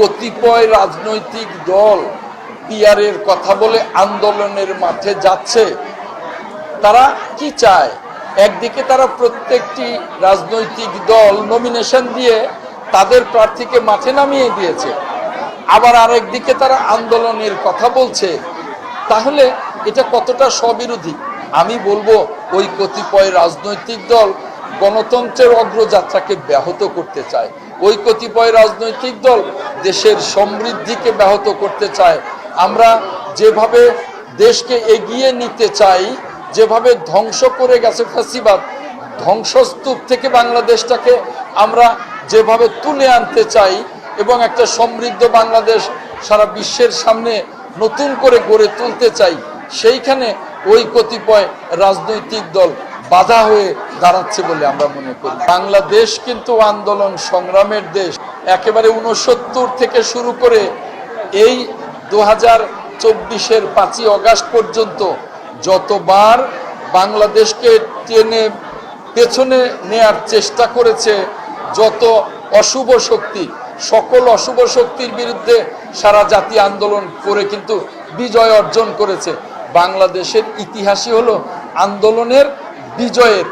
কতিপয় রাজনৈতিক দল পিয়ারের কথা বলে আন্দোলনের মাঠে যাচ্ছে। তারা কি চায়? একদিকে তারা প্রত্যেকটি রাজনৈতিক দল নমিনেশন দিয়ে তাদের প্রার্থীকে মাঠে নামিয়ে দিয়েছে। আবার আরেকদিকে তারা আন্দোলনের কথা বলছে। তাহলে এটা কতটা স্ববিরোধী? আমি বলব ওই কতিপয় রাজনৈতিক দল গণতন্ত্রের অগ্রযাত্রাকে ব্যাহত করতে চায়। ওই কতিপয় রাজনৈতিক দল দেশের সমৃদ্ধিকে ব্যাহত করতে চায়। আমরা যেভাবে দেশকে এগিয়ে নিতে চাই, যেভাবে ধ্বংস করে গেছে ফ্যাসিবাদ, ধ্বংসস্তূপ থেকে বাংলাদেশটাকে আমরা যেভাবে তুলে আনতে চাই এবং একটা সমৃদ্ধ বাংলাদেশ সারা বিশ্বের সামনে নতুন করে গড়ে তুলতে চাই, সেইখানে ওই কতিপয় রাজনৈতিক দল বাধা হয়ে দাঁড়াচ্ছে বলে আমরা মনে করি। বাংলাদেশ কিন্তু আন্দোলন সংগ্রামের দেশ। একেবারে উনসত্তর থেকে শুরু করে এই দু হাজার চব্বিশের পাঁচই অগাস্ট পর্যন্ত যতবার বাংলাদেশকে টেনে পেছনে নেয়ার চেষ্টা করেছে, যত অশুভ শক্তি, সকল অশুভ শক্তির বিরুদ্ধে সারা জাতি আন্দোলন করে কিন্তু বিজয় অর্জন করেছে। বাংলাদেশের ইতিহাসই হলো আন্দোলনের বিজয়ের।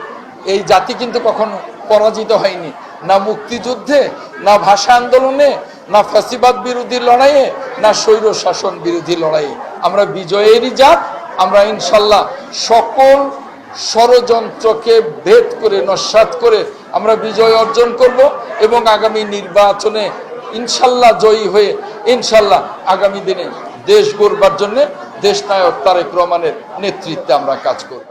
এই জাতি কিন্তু কখনো পরাজিত হয়নি। না মুক্তিযুদ্ধে, না ভাষা আন্দোলনে, না ফাঁসিবাদ বিরোধী লড়াইয়ে, না স্বৈর শাসন বিরোধী লড়াইয়ে। আমরা বিজয়েরই জাত, আমরা ইনশাল্লাহ সকল ষড়যন্ত্রকে ভেদ করে, নস্বাত করে আমরা বিজয় অর্জন করব এবং আগামী নির্বাচনে ইনশাল্লাহ জয়ী হয়ে ইনশাল্লাহ আগামী দিনে দেশ গড়বার জন্য দেশ নায়ক তারেক রহমানের নেতৃত্বে আমরা কাজ করব।